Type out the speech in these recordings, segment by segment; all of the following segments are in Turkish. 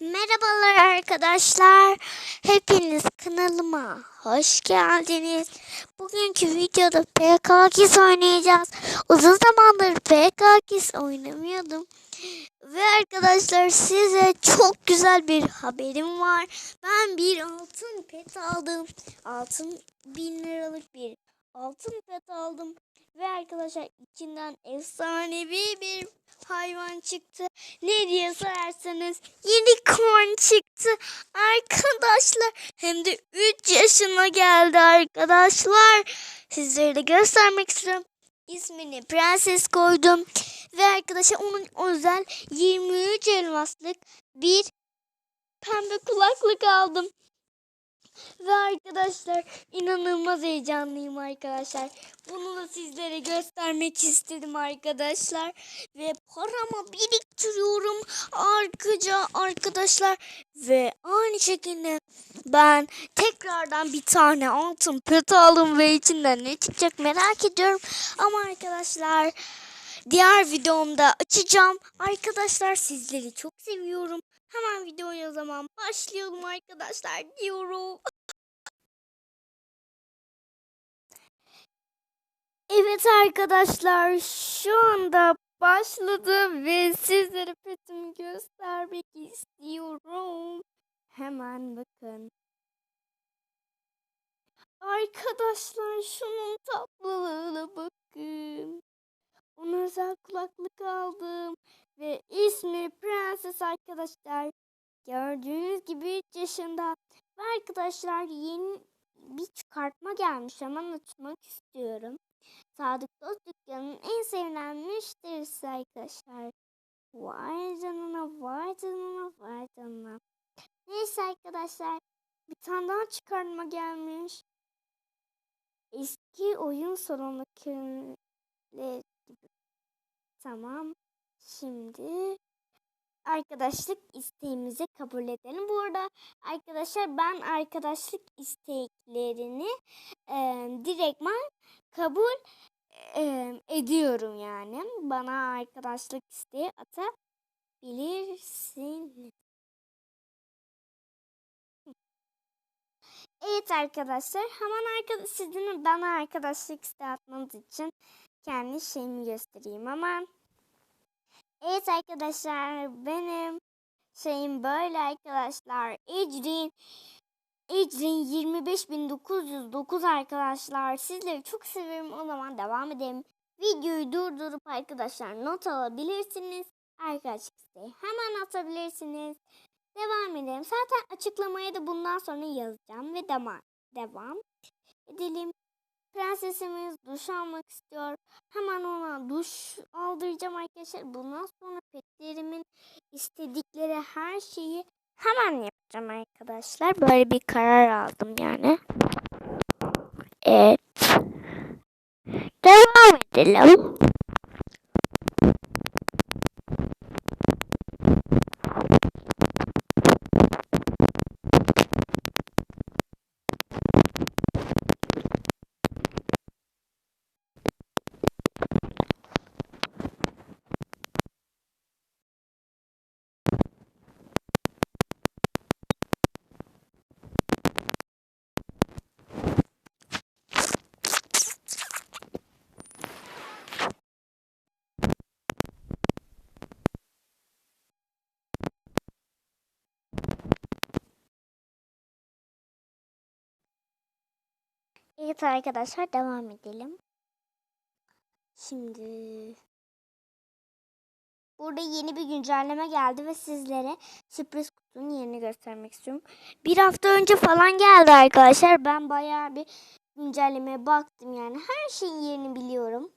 Merhabalar arkadaşlar. Hepiniz kanalıma hoş geldiniz. Bugünkü videoda PKKIS oynayacağız. Uzun zamandır PKKIS oynamıyordum. Ve arkadaşlar size çok güzel bir haberim var. Ben bir altın pet aldım. Altın bin liralık bir altın pet aldım. Ve arkadaşlar içinden efsanevi bir hayvan çıktı. Ne diye sorarsanız unicorn çıktı arkadaşlar. Hem de 3 yaşına geldi arkadaşlar. Sizlere de göstermek istiyorum. İsmini prenses koydum. Ve arkadaşlar onun özel 23 elmaslık bir pembe kulaklık aldım. Ve arkadaşlar inanılmaz heyecanlıyım arkadaşlar. Bunu da sizlere göstermek istedim arkadaşlar. Ve paramı biriktiriyorum arkaca arkadaşlar. Ve aynı şekilde ben tekrardan bir tane altın pet aldım ve içinden ne çıkacak merak ediyorum. Ama arkadaşlar diğer videomda açacağım. Arkadaşlar sizleri çok seviyorum. Hemen videoya zaman başlayalım arkadaşlar diyorum. Evet arkadaşlar şu anda başladı ve sizlere petimi göstermek istiyorum. Hemen bakın. Arkadaşlar şunun tatlılığına bakın. Ona özel kulaklık aldım ve ismi Prenses arkadaşlar. Gördüğünüz gibi 3 yaşında. Ve arkadaşlar yeni bir çıkartma gelmiş. Hemen açmak istiyorum. Sadık Dost dükkanının en sevilen müşterisi arkadaşlar. Vay canına, vay canına, vay canına. Neyse arkadaşlar. Bir tane daha çıkartma gelmiş. Eski oyun salonu köyleri gibi. Tamam. Şimdi arkadaşlık isteğimizi kabul edelim. Bu arada arkadaşlar ben arkadaşlık isteklerini e, direktman kabul e, ediyorum yani. Bana arkadaşlık isteği atabilirsin. Evet arkadaşlar hemen arkadaş sizin bana arkadaşlık isteği atmanız için kendi şeyimi göstereyim ama Evet arkadaşlar benim şeyim böyle arkadaşlar. Ecrin Ecrin 25909 arkadaşlar. Sizleri çok seviyorum. O zaman devam edelim. Videoyu durdurup arkadaşlar not alabilirsiniz. Arkadaşlık isteği hemen atabilirsiniz. Devam edelim. Zaten açıklamayı da bundan sonra yazacağım ve devam devam edelim. Prensesimiz duş almak istiyor. Hemen ona duş aldıracağım arkadaşlar. Bundan sonra petlerimin istedikleri her şeyi hemen yapacağım arkadaşlar. Böyle bir karar aldım yani. Evet. Devam edelim. Evet arkadaşlar devam edelim. Şimdi burada yeni bir güncelleme geldi ve sizlere sürpriz kutunun yerini göstermek istiyorum. Bir hafta önce falan geldi arkadaşlar. Ben bayağı bir güncellemeye baktım yani. Her şeyin yerini biliyorum.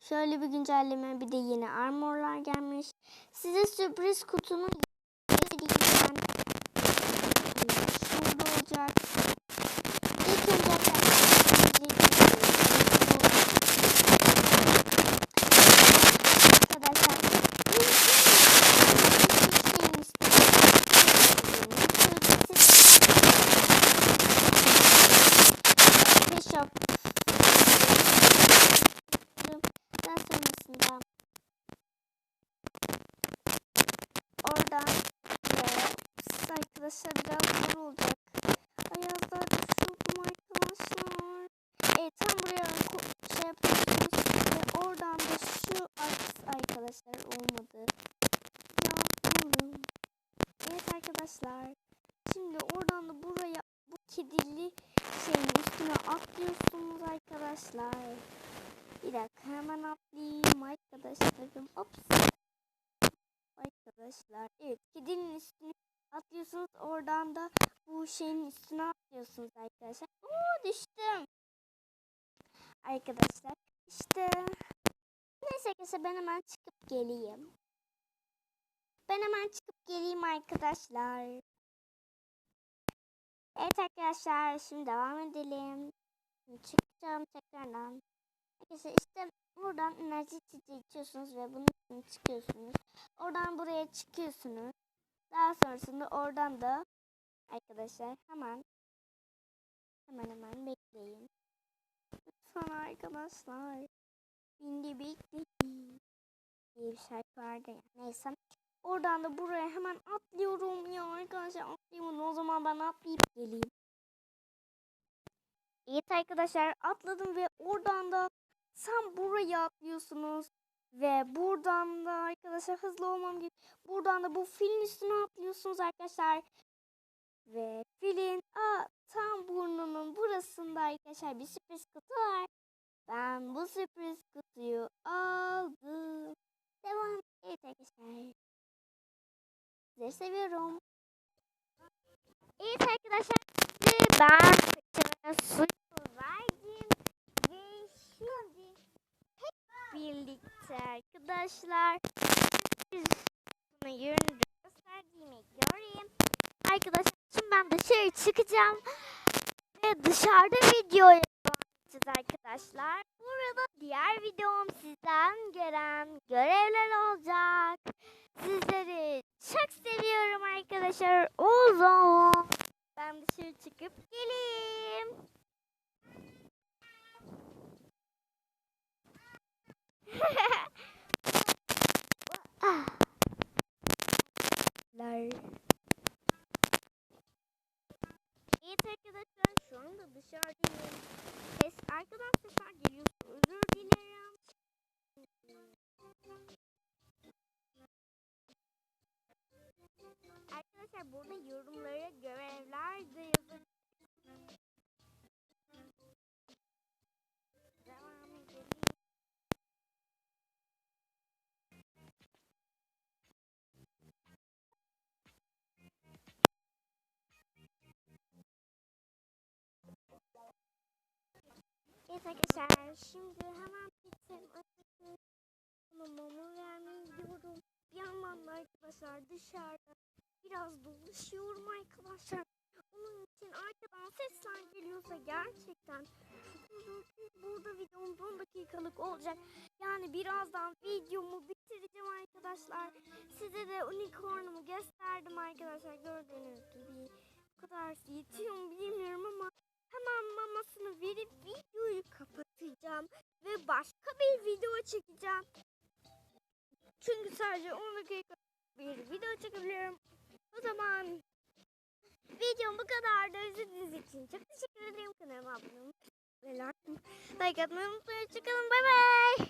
Şöyle bir güncelleme bir de yeni armorlar gelmiş. Size sürpriz kutunun yeri. Şurada olacak. Biraz olacak. Ayazlar düşürdüm arkadaşlar. Evet tam buraya şey yapıyorsunuz ve oradan da şu ar- arkadaşlar olmadı. Yapıyorum. Evet arkadaşlar. Şimdi oradan da buraya bu kedili şeyin üstüne atlıyorsunuz arkadaşlar. Bir dakika hemen atlayayım arkadaşlarım. Ops. Arkadaşlar evet kedinin üstüne atlıyorsunuz. Oradan da bu şeyin üstüne atlıyorsunuz arkadaşlar. Oo düştüm. Arkadaşlar işte neyse arkadaşlar ben hemen çıkıp geleyim. Ben hemen çıkıp geleyim arkadaşlar. Evet arkadaşlar şimdi devam edelim. Şimdi çıkacağım tekrardan. Arkadaşlar işte buradan enerji içeceği içiyorsunuz ve bunun çıkıyorsunuz. Oradan buraya çıkıyorsunuz. Daha sonrasında oradan da arkadaşlar hemen hemen hemen bekleyin. Lütfen arkadaşlar. Bindi bekleyin. diye bir şarkı vardı ya. Neyse. Oradan da buraya hemen atlıyorum ya arkadaşlar atlayayım o zaman ben atlayıp geleyim. Evet arkadaşlar atladım ve oradan da tam buraya atlıyorsunuz. Ve buradan da arkadaşlar hızlı olmam gibi. Buradan da bu filin üstüne atlıyorsunuz arkadaşlar. Ve filin aa, tam burnunun burasında arkadaşlar bir sürpriz kutu var. Ben bu sürpriz kutuyu aldım. Devam. Evet arkadaşlar. Sizleri seviyorum. Evet arkadaşlar. Ben saçıma suyu verdim. Ve şimdi hep birlikte arkadaşlar. Yönünü gösterdiğimi göreyim. Arkadaşlar şimdi ben dışarı çıkacağım. Ve dışarıda video yapacağız arkadaşlar. Burada diğer videom sizden gelen görevler olacak. Sizleri çok seviyorum arkadaşlar. O zaman ben dışarı çıkıp geleyim. Evet arkadaşlar şu anda dışarıdayım. Ses arkadan sesler geliyorsa özür dilerim. Arkadaşlar burada yorumlara görevler de yazın. Evet arkadaşlar şimdi hemen açıkçası mamamı vermeye gidiyorum. Bir yandan da arkadaşlar dışarıda biraz dolaşıyorum arkadaşlar. Onun için arkadan sesler geliyorsa gerçekten burada videomuz 10 dakikalık olacak. Yani birazdan videomu bitireceğim arkadaşlar. Size de unicornumu gösterdim arkadaşlar. Gördüğünüz gibi bu kadar yetiyor mu bilmiyorum ama hemen mamasını verip videoyu kapatacağım. Ve başka bir video çekeceğim. Çünkü sadece 10 dakika bir video çekebiliyorum. O zaman videom bu kadardı. İzlediğiniz için çok teşekkür ederim. Kanalıma abone olmayı ve like atmayı unutmayın. Hoşçakalın. Bay bay.